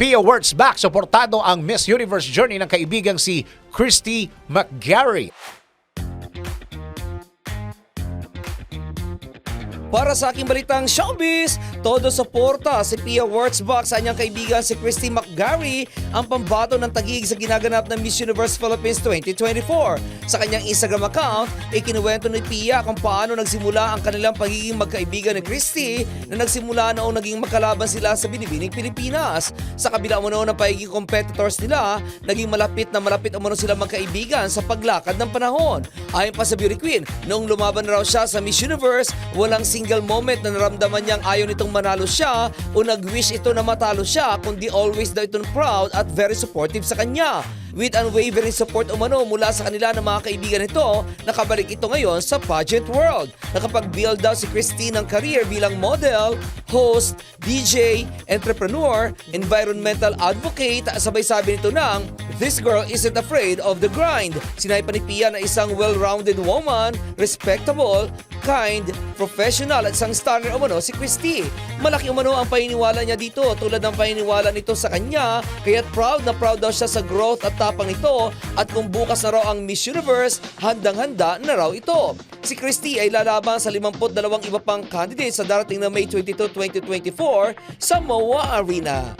Pia Words Back, suportado ang Miss Universe journey ng kaibigang si Christy McGarry. Para sa aking balitang showbiz, todo suporta si Pia Wurzbach sa kanyang kaibigan si Christy McGarry ang pambato ng tagig sa ginaganap ng Miss Universe Philippines 2024. Sa kanyang Instagram account, ikinuwento ni Pia kung paano nagsimula ang kanilang pagiging magkaibigan ni Christy na nagsimula noong naging magkalaban sila sa Binibining Pilipinas. Sa kabila umano ng pagiging competitors nila, naging malapit na malapit umano sila magkaibigan sa paglakad ng panahon. Ayon pa sa Beauty Queen, noong lumaban raw siya sa Miss Universe, walang single moment na naramdaman niyang ayaw nitong manalo siya o nag-wish ito na matalo siya kundi always daw itong proud at very supportive sa kanya. With unwavering support umano mula sa kanila ng mga kaibigan nito, nakabalik ito ngayon sa pageant world. Nakapag-build daw si Christine ng career bilang model, host, DJ, entrepreneur, environmental advocate, sabay sabi nito ng This girl isn't afraid of the grind. Sinay pa ni Pia na isang well-rounded woman, respectable, kind, professional at isang star umano si Christy. Malaki umano ang paniniwala niya dito tulad ng paniniwala nito sa kanya kaya't proud na proud daw siya sa growth at tapang nito at kung bukas na raw ang Miss Universe, handang-handa na raw ito. Si Christy ay lalaban sa 52 iba pang candidates sa darating na May 22, 2024 sa MOA Arena.